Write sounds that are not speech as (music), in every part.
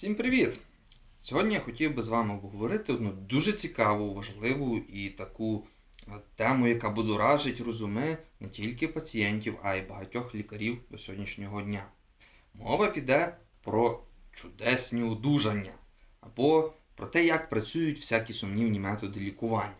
Всім привіт! Сьогодні я хотів би з вами обговорити одну дуже цікаву, важливу і таку е, тему, яка будоражить розуми не тільки пацієнтів, а й багатьох лікарів до сьогоднішнього дня. Мова піде про чудесні одужання або про те, як працюють всякі сумнівні методи лікування.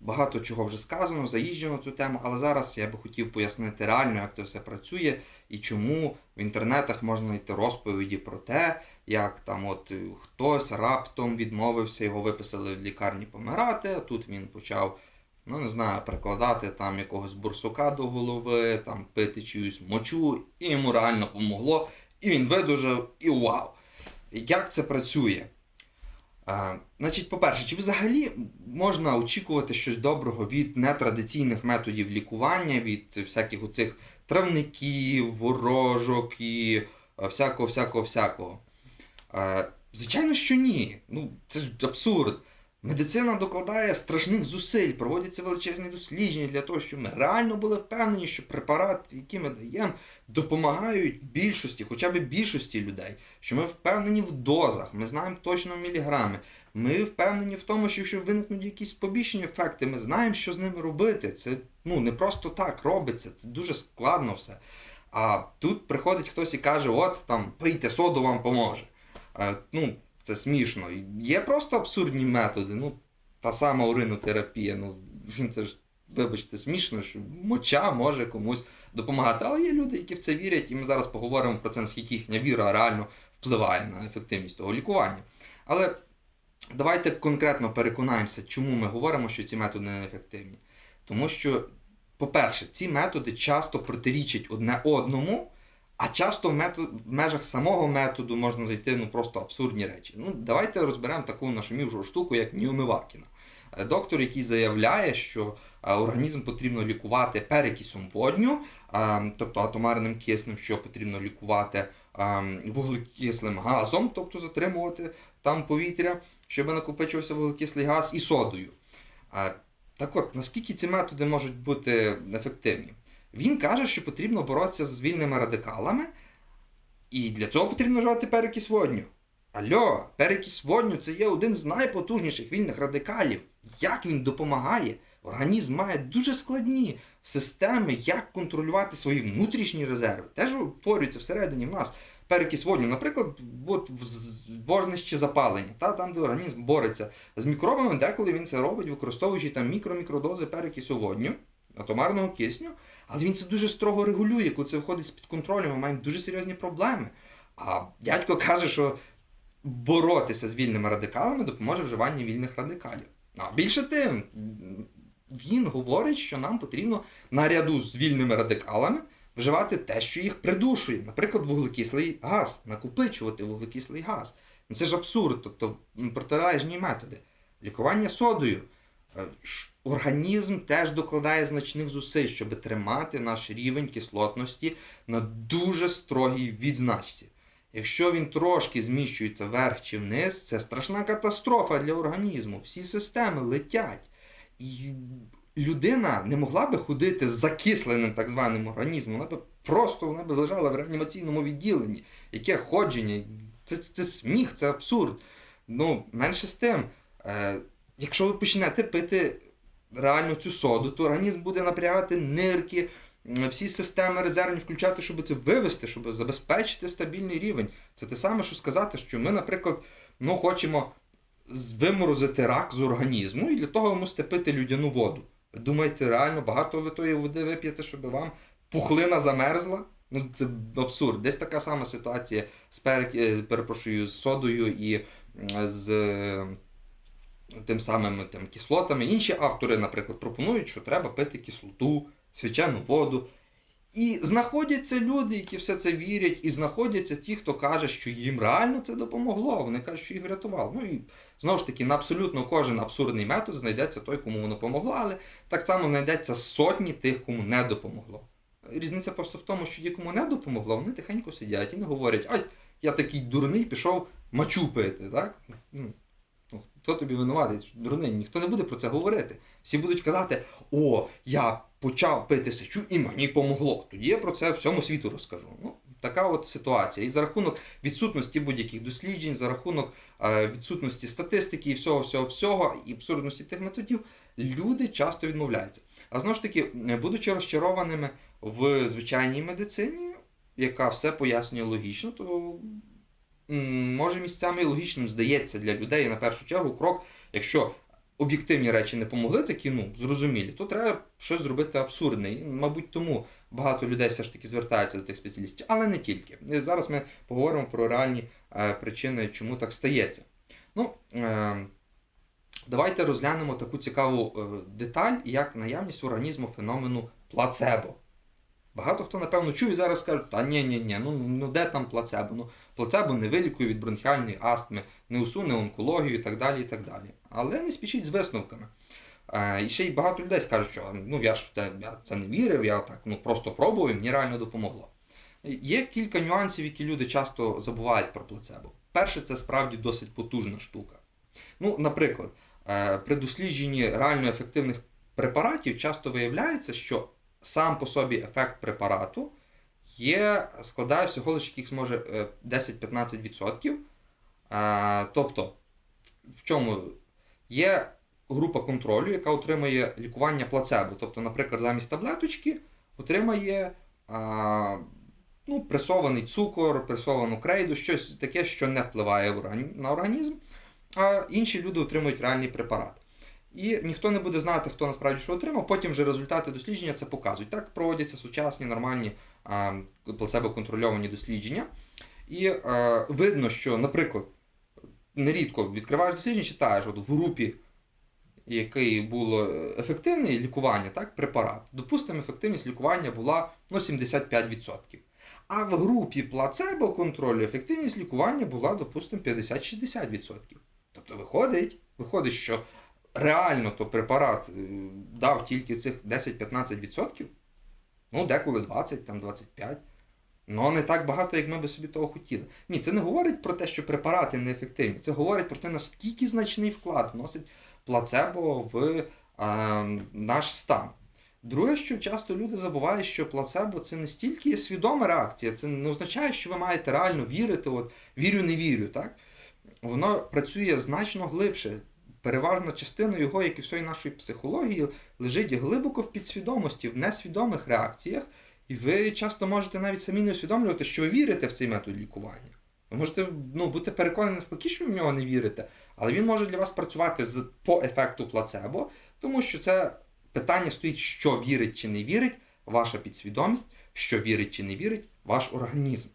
Багато чого вже сказано, заїжджено цю тему, але зараз я би хотів пояснити реально, як це все працює і чому в інтернетах можна знайти розповіді про те, як там от е, хтось раптом відмовився, його виписали в лікарні помирати, а тут він почав, ну не знаю, прикладати там якогось бурсука до голови, там пити чиюсь мочу, і йому реально помогло, і він видужав, і вау! Як це працює? А, значить, по-перше, чи взагалі можна очікувати щось доброго від нетрадиційних методів лікування, від всяких оцих травників, ворожок і всякого, всякого, всякого? Звичайно, що ні. Ну, це ж абсурд. Медицина докладає страшних зусиль, проводяться величезні дослідження для того, щоб ми реально були впевнені, що препарати, які ми даємо, допомагають більшості, хоча б більшості людей, що ми впевнені в дозах, ми знаємо точно міліграми. Ми впевнені в тому, що якщо виникнуть якісь побічні ефекти, ми знаємо, що з ними робити. Це ну, не просто так робиться, це дуже складно все. А тут приходить хтось і каже: от там пийте соду, вам поможе. А, ну, це смішно. Є просто абсурдні методи. Ну, та сама уринотерапія. Ну, (laughs) це ж, вибачте, смішно, що моча може комусь допомагати. Але є люди, які в це вірять, і ми зараз поговоримо про це, наскільки їхня віра реально впливає на ефективність того лікування. Але давайте конкретно переконаємося, чому ми говоримо, що ці методи неефективні. Тому що, по-перше, ці методи часто протирічать одне одному. А часто в, метод, в межах самого методу можна знайти ну, просто абсурдні речі. Ну, Давайте розберемо таку нашумівшу штуку, як Ніомивакіна. Доктор, який заявляє, що організм потрібно лікувати перекисом водню, тобто атомарним киснем, що потрібно лікувати вуглекислим газом, тобто затримувати там повітря, щоб накопичувався вуглекислий газ, і содою. Так от, наскільки ці методи можуть бути ефективні? Він каже, що потрібно боротися з вільними радикалами, і для цього потрібно вживати перекись водню. Альо, перекись водню це є один з найпотужніших вільних радикалів. Як він допомагає? Організм має дуже складні системи, як контролювати свої внутрішні резерви. Теж утворюється всередині в нас перекись водню. Наприклад, от вогнище запалення, та, там, де організм бореться з мікробами, деколи він це робить, використовуючи там мікро-мікродози перекису водню, атомарного кисню. Але він це дуже строго регулює, коли це виходить з-під контролю, ми маємо дуже серйозні проблеми. А дядько каже, що боротися з вільними радикалами допоможе вживання вільних радикалів. А більше тим, він говорить, що нам потрібно наряду з вільними радикалами вживати те, що їх придушує. Наприклад, вуглекислий газ, накопичувати вуглекислий газ. Ну, це ж абсурд, тобто протилежні методи. Лікування содою. Е, організм теж докладає значних зусиль, щоб тримати наш рівень кислотності на дуже строгій відзначці. Якщо він трошки зміщується вверх чи вниз, це страшна катастрофа для організму. Всі системи летять. І людина не могла би ходити з закисленим так званим організмом, вона би просто вона би лежала в реанімаційному відділенні. Яке ходження? Це це сміх, це абсурд. Ну, менше з тим. Якщо ви почнете пити реально цю соду, то організм буде напрягати нирки, всі системи резервні включати, щоб це вивести, щоб забезпечити стабільний рівень. Це те саме, що сказати, що ми, наприклад, ну, хочемо виморозити рак з організму, і для того ви мусите пити людяну воду. Ви думаєте, реально багато ви тої води вип'єте, щоб вам пухлина замерзла? Ну, Це абсурд. Десь така сама ситуація з е, перепрошую, з содою і з тим самим тим, кислотами. Інші автори, наприклад, пропонують, що треба пити кислоту, свячену воду. І знаходяться люди, які все це вірять, і знаходяться ті, хто каже, що їм реально це допомогло. Вони кажуть, що їх врятувало. Ну і знову ж таки, на абсолютно кожен абсурдний метод знайдеться той, кому воно помогло, але так само знайдеться сотні тих, кому не допомогло. Різниця просто в тому, що ті, кому не допомогло, вони тихенько сидять і не говорять, ай, я такий дурний, пішов мачу пити. Так? Ну, хто тобі винуватий? Дурний, ніхто не буде про це говорити. Всі будуть казати: о, я почав пити сечу і мені помогло. Тоді я про це всьому світу розкажу. Ну, така от ситуація. І за рахунок відсутності будь-яких досліджень, за рахунок е, відсутності статистики і всього, всього, всього, і абсурдності тих методів, люди часто відмовляються. А знову ж таки, будучи розчарованими в звичайній медицині, яка все пояснює логічно, то може місцями і логічним здається для людей на першу чергу крок, якщо об'єктивні речі не помогли, такі ну зрозумілі, то треба щось зробити абсурдне. І, мабуть, тому багато людей все ж таки звертаються до тих спеціалістів, але не тільки. І зараз ми поговоримо про реальні е, причини, чому так стається. Ну, е, давайте розглянемо таку цікаву е, деталь, як наявність у організму феномену плацебо. Багато хто, напевно, чув і зараз скажуть, та ні, ні, ні, ну, ну де там плацебо? Ну, плацебо не вилікує від бронхіальної астми, не усуне онкологію і так далі. і так далі. Але не спішіть з висновками. Е, і ще й багато людей скажуть, що ну я ж в це, я це не вірив, я так ну, просто пробував, і мені реально допомогло. Є кілька нюансів, які люди часто забувають про плацебо. Перше, це справді досить потужна штука. Ну, наприклад, е, при дослідженні реально ефективних препаратів часто виявляється, що сам по собі ефект препарату є, складає всього лише якихось може е, 10-15%. Е, Тобто, в чому є група контролю, яка отримує лікування плацебо. Тобто, наприклад, замість таблеточки отримає ну, пресований цукор, пресовану крейду, щось таке, що не впливає на організм, а інші люди отримують реальний препарат. І ніхто не буде знати, хто насправді що отримав, потім вже результати дослідження це показують. Так проводяться сучасні нормальні плацебо-контрольовані дослідження. І е, видно, що, наприклад, нерідко відкриваєш дослідження, читаєш от в групі, який було ефективне лікування, так, препарат. Допустимо, ефективність лікування була ну, 75%. А в групі плацебо контролю ефективність лікування була, допустимо, 50-60%. Тобто виходить, виходить, що реально то препарат е, дав тільки цих 10-15%, ну, деколи 20, там 25%. Ну, не так багато, як ми би собі того хотіли. Ні, це не говорить про те, що препарати неефективні. Це говорить про те, наскільки значний вклад вносить плацебо в е, наш стан. Друге, що часто люди забувають, що плацебо це не стільки свідома реакція, це не означає, що ви маєте реально вірити, от вірю, не вірю. так? Воно працює значно глибше. Переважна частина його, як і всієї нашої психології, лежить глибоко в підсвідомості, в несвідомих реакціях, і ви часто можете навіть самі не усвідомлювати, що ви вірите в цей метод лікування. Ви можете ну, бути переконані навпаки, що ви в нього не вірите, але він може для вас працювати з, по ефекту плацебо, тому що це питання стоїть, що вірить чи не вірить ваша підсвідомість, що вірить чи не вірить ваш організм.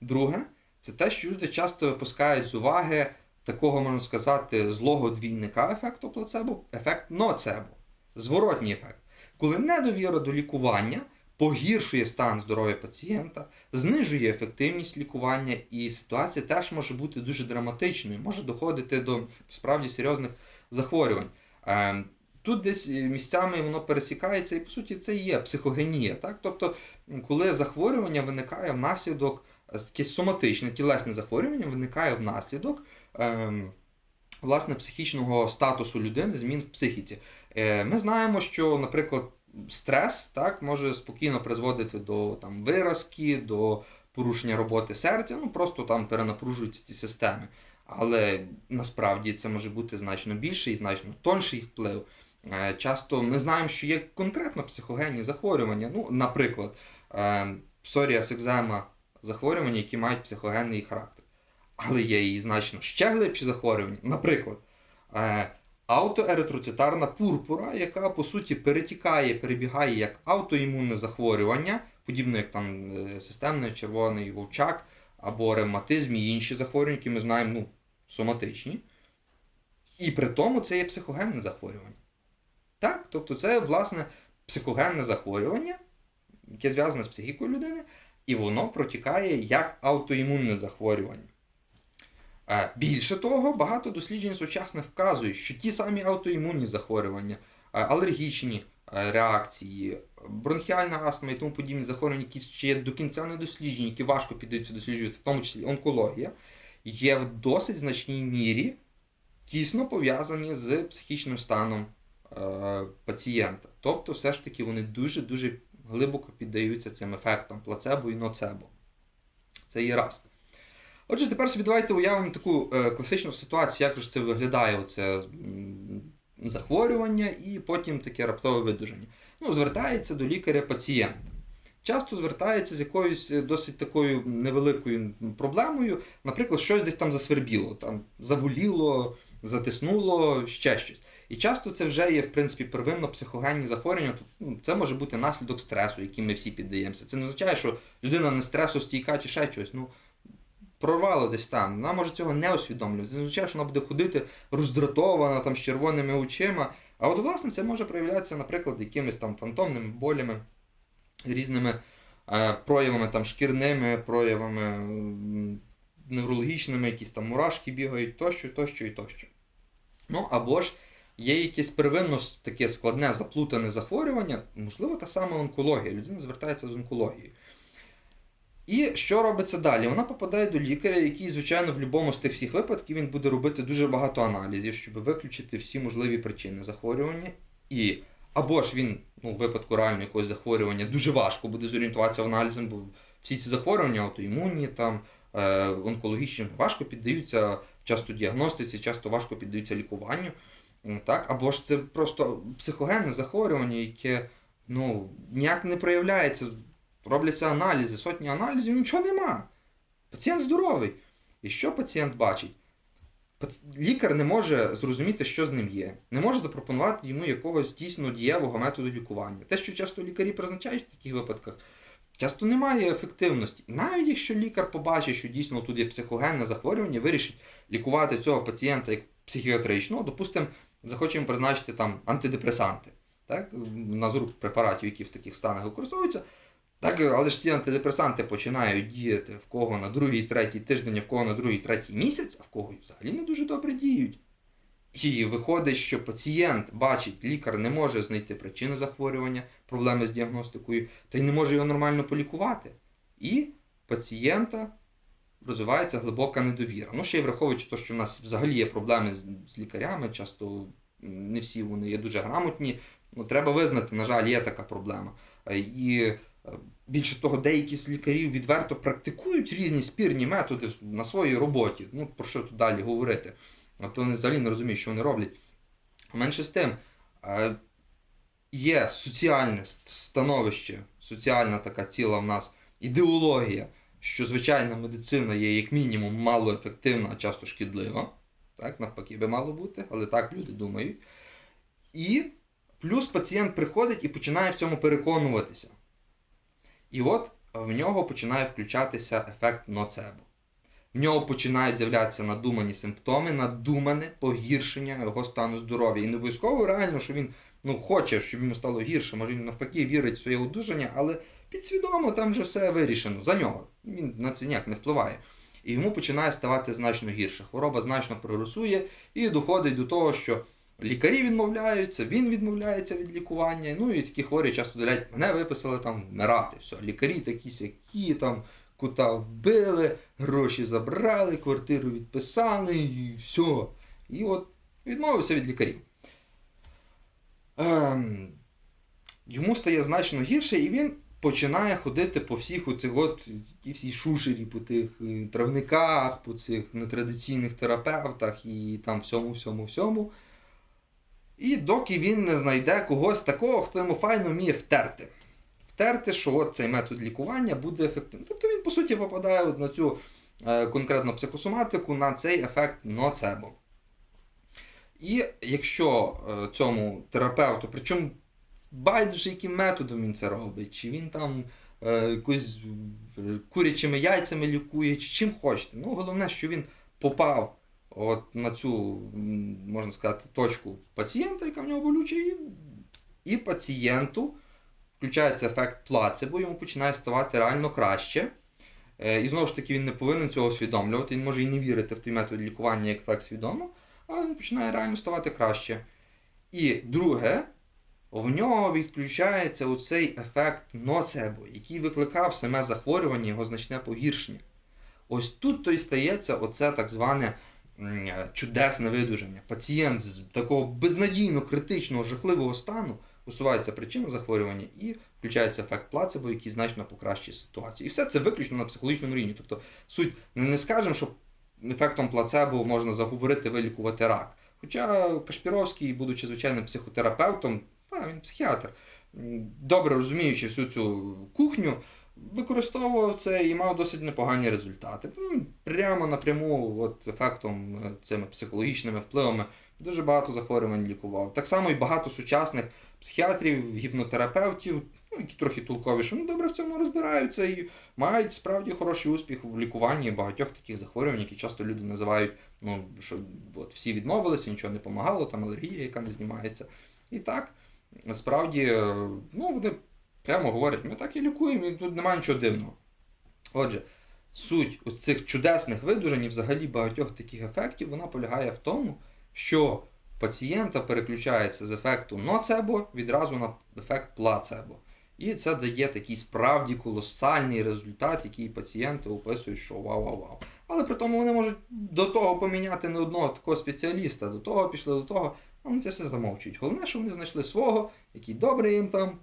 Друге, це те, що люди часто випускають з уваги такого, можна сказати, злого двійника ефекту плацебо, ефект ноцебо, зворотній ефект. Коли недовіра до лікування погіршує стан здоров'я пацієнта, знижує ефективність лікування, і ситуація теж може бути дуже драматичною, може доходити до справді серйозних захворювань. Е, Тут десь місцями воно пересікається, і по суті це і є психогенія. Так? Тобто, коли захворювання виникає внаслідок, е, якесь соматичне, тілесне захворювання виникає внаслідок ем, власне, психічного статусу людини, змін в психіці. Е, Ми знаємо, що, наприклад, стрес так, може спокійно призводити до там, виразки, до порушення роботи серця, ну просто там перенапружуються ці системи. Але насправді це може бути значно більший і значно тонший вплив. Е, Часто ми знаємо, що є конкретно психогенні захворювання. Ну, наприклад, е, псоріаз екзема захворювання, які мають психогенний характер. Але є і значно ще глибші захворювання. Наприклад, е, аутоеритроцитарна пурпура, яка по суті перетікає, перебігає як аутоімунне захворювання, подібно як там е, системний червоний вовчак або ревматизм і інші захворювання, які ми знаємо ну, соматичні. І при тому це є психогенне захворювання. Так, тобто це, власне, психогенне захворювання, яке зв'язане з психікою людини, і воно протікає як аутоімунне захворювання. Е, Більше того, багато досліджень сучасних вказують, що ті самі аутоімунні захворювання, е, алергічні е, реакції, бронхіальна астма і тому подібні захворювання, які ще до кінця не досліджені, які важко піддаються досліджувати, в тому числі онкологія, є в досить значній мірі тісно пов'язані з психічним станом пацієнта. Тобто, все ж таки, вони дуже-дуже глибоко піддаються цим ефектам плацебо і ноцебо. Це є раз. Отже, тепер собі давайте уявимо таку е, класичну ситуацію, як ж це виглядає оце захворювання і потім таке раптове видужання. Ну, звертається до лікаря пацієнт. Часто звертається з якоюсь е, досить такою невеликою проблемою, наприклад, щось десь там засвербіло, там заболіло, затиснуло, ще щось. І часто це вже є, в принципі, первинно психогенні захворювання. Тобто, Це може бути наслідок стресу, яким ми всі піддаємося. Це не означає, що людина не стресостійка чи ще щось. Ну, прорвало десь там. Вона може цього не усвідомлювати. Означає, що вона буде ходити роздратована, там, з червоними очима. А от, власне, це може проявлятися, наприклад, якимись там фантомними болями, різними е, проявами там, шкірними, проявами м, неврологічними, якісь там мурашки бігають, тощо, тощо і тощо. Ну, або ж є якесь первинно таке складне, заплутане захворювання, можливо, та сама онкологія. Людина звертається з онкологією. І що робиться далі? Вона попадає до лікаря, який, звичайно, в будь-якому з тих всіх випадків він буде робити дуже багато аналізів, щоб виключити всі можливі причини захворювання. І або ж він, ну, в випадку реально якогось захворювання, дуже важко буде зорієнтуватися аналізом, бо всі ці захворювання, аутоімунні, там, е, онкологічні, важко піддаються часто діагностиці, часто важко піддаються лікуванню. Так? Або ж це просто психогенне захворювання, яке ну, ніяк не проявляється. Робляться аналізи, сотні аналізів, нічого нема. Пацієнт здоровий. І що пацієнт бачить? Лікар не може зрозуміти, що з ним є, не може запропонувати йому якогось дійсно дієвого методу лікування. Те, що часто лікарі призначають в таких випадках, часто немає ефективності. І навіть якщо лікар побачить, що дійсно тут є психогенне захворювання, вирішить лікувати цього пацієнта як психіатричного, допустимо, захочемо призначити там антидепресанти, так? назор препаратів, які в таких станах використовуються. Так, але ж ці антидепресанти починають діяти в кого на другий, третій тиждень, а в кого на другий, третій місяць, а в кого взагалі не дуже добре діють. І виходить, що пацієнт бачить, лікар не може знайти причини захворювання, проблеми з діагностикою, та й не може його нормально полікувати. І пацієнта розвивається глибока недовіра. Ну, ще й враховуючи те, що в нас взагалі є проблеми з, лікарями, часто не всі вони є дуже грамотні. Ну, треба визнати, на жаль, є така проблема. Е, І більше того, деякі з лікарів відверто практикують різні спірні методи на своїй роботі. Ну, про що тут далі говорити? Тобто вони взагалі не розуміють, що вони роблять. Менше з тим, е, є соціальне становище, соціальна така ціла в нас ідеологія, що звичайна медицина є як мінімум малоефективна, а часто шкідлива. Так, навпаки, би мало бути, але так люди думають. І плюс пацієнт приходить і починає в цьому переконуватися. І от в нього починає включатися ефект ноцебо. В нього починають з'являтися надумані симптоми, надумане погіршення його стану здоров'я. І не обов'язково реально, що він ну, хоче, щоб йому стало гірше, може він навпаки вірить в своє одужання, але підсвідомо там вже все вирішено за нього. Він на це ніяк не впливає. І йому починає ставати значно гірше. Хвороба значно прогресує і доходить до того, що лікарі відмовляються, він відмовляється від лікування. Ну і такі хворі часто доляють, мене виписали там вмирати. Все. Лікарі такі сякі там кута вбили, гроші забрали, квартиру відписали і все. І от відмовився від лікарів. Ем, йому стає значно гірше, і він починає ходити по всіх оцих от ті всі шушері, по тих е, травниках, по цих нетрадиційних терапевтах і там всьому, всьому, всьому. І доки він не знайде когось такого, хто йому файно вміє втерти. Втерти, що от цей метод лікування буде ефективним. Тобто він, по суті, попадає от на цю е, конкретну психосоматику, на цей ефект ноцебо. І якщо е, цьому терапевту, причому байдуже, яким методом він це робить, чи він там е, якось курячими яйцями лікує, чи чим хочете. Ну, головне, що він попав от на цю, можна сказати, точку пацієнта, яка в нього болюча, і, і пацієнту включається ефект плацебо, йому починає ставати реально краще. Е, І знову ж таки, він не повинен цього усвідомлювати, він може і не вірити в той метод лікування, як так свідомо, але він починає реально ставати краще. І друге, в нього відключається оцей ефект ноцебо, який викликав саме захворювання, його значне погіршення. Ось тут то й стається оце так зване чудесне видуження. Пацієнт з такого безнадійно критичного, жахливого стану усувається причина захворювання і включається ефект плацебо, який значно покращує ситуацію. І все це виключно на психологічному рівні. Тобто суть не, не скажемо, що ефектом плацебо можна заговорити вилікувати рак. Хоча Кашпіровський, будучи звичайним психотерапевтом, а, він психіатр, добре розуміючи всю цю кухню, використовував це і мав досить непогані результати. Прямо напряму от, ефектом е, цими психологічними впливами дуже багато захворювань лікував. Так само і багато сучасних психіатрів, гіпнотерапевтів, ну, які трохи толковіше, ну добре в цьому розбираються і мають справді хороший успіх в лікуванні багатьох таких захворювань, які часто люди називають, ну що от всі відмовилися, нічого не допомагало, там алергія, яка не знімається. І так, насправді, е, ну вони прямо говорять, ми так і лікуємо, і тут немає нічого дивного. Отже, суть ось цих чудесних видужень і взагалі багатьох таких ефектів, вона полягає в тому, що пацієнта переключається з ефекту ноцебо відразу на ефект плацебо. І це дає такий справді колосальний результат, який пацієнти описують, що вау-вау-вау. Але при тому вони можуть до того поміняти не одного такого спеціаліста, до того пішли до того, а вони це все замовчують. Головне, що вони знайшли свого, який добре їм там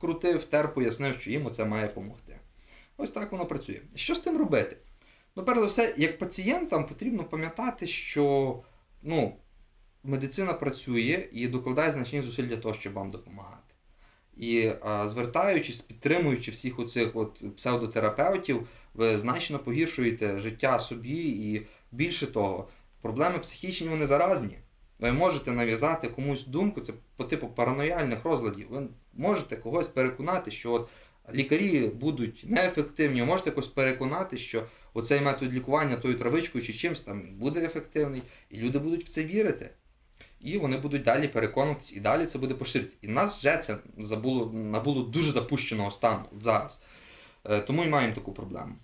вкрутив, тер, пояснив, що їм це має допомогти. Ось так воно працює. Що з тим робити? Ну, перш за все, як пацієнтам потрібно пам'ятати, що ну, медицина працює і докладає значні зусиль для того, щоб вам допомагати. І а, звертаючись, підтримуючи всіх оцих от псевдотерапевтів, ви значно погіршуєте життя собі і більше того, проблеми психічні вони заразні. Ви можете нав'язати комусь думку, це по типу параноїальних розладів. Ви можете когось переконати, що от лікарі будуть неефективні, ви можете когось переконати, що оцей метод лікування тою травичкою чи чимось там буде ефективний, і люди будуть в це вірити. І вони будуть далі переконуватись, і далі це буде поширитися. І нас вже це забуло, набуло дуже запущеного стану зараз. Е, Тому і маємо таку проблему.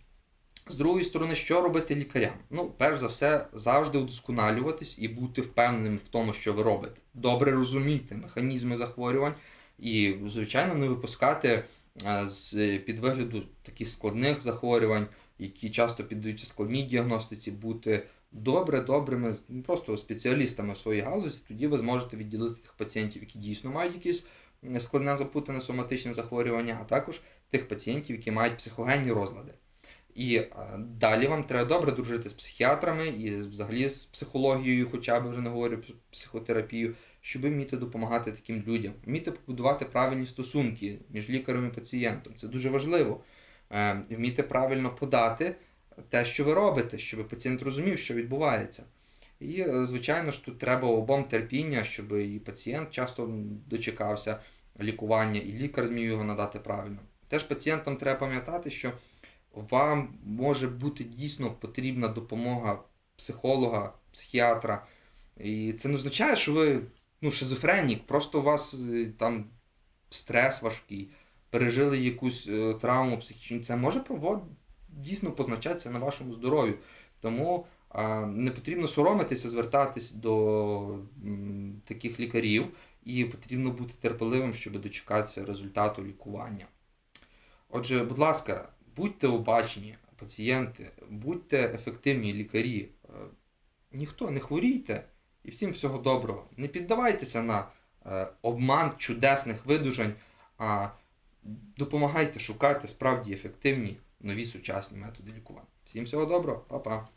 З другої сторони, що робити лікарям? Ну, перш за все, завжди удосконалюватись і бути впевненим в тому, що ви робите. Добре розуміти механізми захворювань і, звичайно, не випускати е, з під вигляду таких складних захворювань, які часто піддаються складній діагностиці, бути добре, добрими, ну, просто спеціалістами в своїй галузі, тоді ви зможете відділити тих пацієнтів, які дійсно мають якісь складне запутане соматичне захворювання, а також тих пацієнтів, які мають психогенні розлади. І е, далі вам треба добре дружити з психіатрами і взагалі з психологією, хоча б вже не говорю психотерапію, щоб вміти допомагати таким людям, вміти побудувати правильні стосунки між лікарем і пацієнтом. Це дуже важливо. Е, Вміти правильно подати те, що ви робите, щоб пацієнт розумів, що відбувається. І, е, звичайно ж, тут треба обом терпіння, щоб і пацієнт часто дочекався лікування, і лікар зміг його надати правильно. Теж пацієнтам треба пам'ятати, що вам може бути дійсно потрібна допомога психолога, психіатра. І це не означає, що ви ну, шизофренік, просто у вас е, там стрес важкий, пережили якусь е, травму психічну. Це може провод... дійсно позначатися на вашому здоров'ю. Тому не потрібно соромитися, звертатись до таких лікарів, і потрібно бути терпеливим, щоб дочекатися результату лікування. Отже, будь ласка, будьте обачні, пацієнти, будьте ефективні лікарі. Е, Ніхто не хворійте і всім всього доброго. Не піддавайтеся на е, обман чудесних видужень, а допомагайте шукати справді ефективні нові сучасні методи лікування. Всім всього доброго, па-па!